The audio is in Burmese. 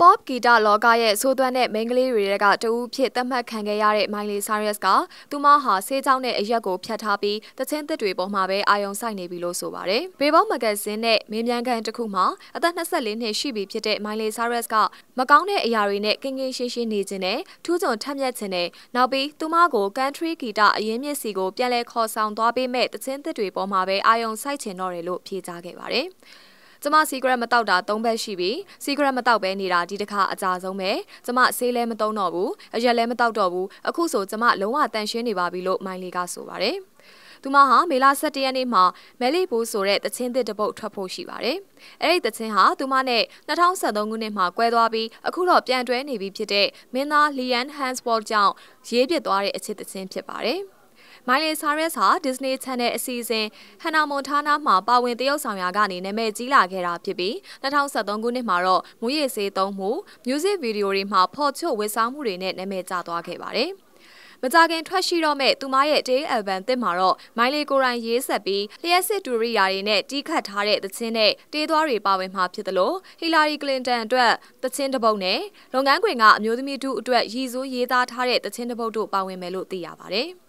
Pop ဂီတလောကရဲ့ဆိုးသွမ်းတဲ့မိန်းကလေးတွေကတဦးဖြစ်သတ်မှတ်ခံခဲ့ရတဲ့ Miley Cyrus ကသူမဟာဆေးချောင်းနဲ့အရက်ကိုဖျက်ထားပြီးတချင်းသစ်တွေပေါ်မှာပဲအာယုံစိုက်နေပြီလို့ဆိုပါတယ်။ Billboard မဂ္ဂဇင်းနဲ့မေးမြန်းခန်းတစ်ခုမှာအသက်24နှစ်ရှိပြီဖြစ်တဲ့ Miley Cyrus ကမကောင်းတဲ့အရာတွေနဲ့ကင်းကင်းရှင်းရှင်းနေခြင်းနဲ့ထူးချွန်ထက်မြက်ခြင်းနဲ့နောက်ပြီးသူမကို country ဂီတအရင်မြစ်စီကိုပြန်လဲခေါ်ဆောင်သွားပေးမဲ့တချင်းသစ်တွေပေါ်မှာပဲအာယုံစိုက်ချင်တော့တယ်လို့ဖြေကြားခဲ့ပါတယ်။ ကျမ secret မတောက်တာ၃ဘက်ရှိပြီ secret မတောက်ပဲနေတာဒီတစ်ခါအကြဆုံးပဲကျမဆေးလဲမသုံးတော့ဘူးအရက်လဲမတောက်တော့ဘူးအခုဆိုကျမလုံးဝတန်ရှင်းနေပါပြီလို့မိုင်းလီကဆိုပါတယ်သူမဟာမေလ17ရက်နေ့မှာမဲလီဘူးဆိုတဲ့တချင်းသစ်တပုတ်ထွက်ဖို့ရှိပါတယ်။အဲ့ဒီတချင်းဟာသူမနဲ့2013ခုနှစ်မှာကွဲသွားပြီးအခုတော့ပြန်တွဲနေပြီဖြစ်တဲ့မင်းသားလီယန်ဟန်စပေါ်ကြောင့်ရေးပစ်သွားတဲ့အချစ်တချင်းဖြစ်ပါတယ်။ မိုင်လီဆာရက်စ်ဟာ Disney Channel အစီအစဉ် Hannah Montana မှာပါဝင်သရုပ်ဆောင်ရာကနေနာမည်ကြီးလာခဲ့တာဖြစ်ပြီး2023ခုနှစ်မှာတော့မူရည်စေးသုံးမှု music video တွေမှာဖော်ချွတ်ဝတ်စားမှုတွေနဲ့နာမည်ကျသွားခဲ့ပါတယ်။မကြခင်ထွက်ရှိတော့မဲ့သူမရဲ့ Day Album တစ်မှာတော့မိုင်လီကိုရိုင်းရေးဆက်ပြီးလျှက်စစ်တူရီယာတွေနဲ့တီးခတ်ထားတဲ့သချင်းနဲ့တေးသွားတွေပါဝင်မှာဖြစ်သလိုဟီလာရီကလင်တန်အတွက်သချင်းတစ်ပုဒ်နဲ့လုပ်ငန်းခွင်ကအမျိုးသမီးတို့အတွက်ရည်စူးရေးသားထားတဲ့သချင်းတစ်ပုဒ်တို့ပါဝင်မယ်လို့သိရပါတယ်။ Thank you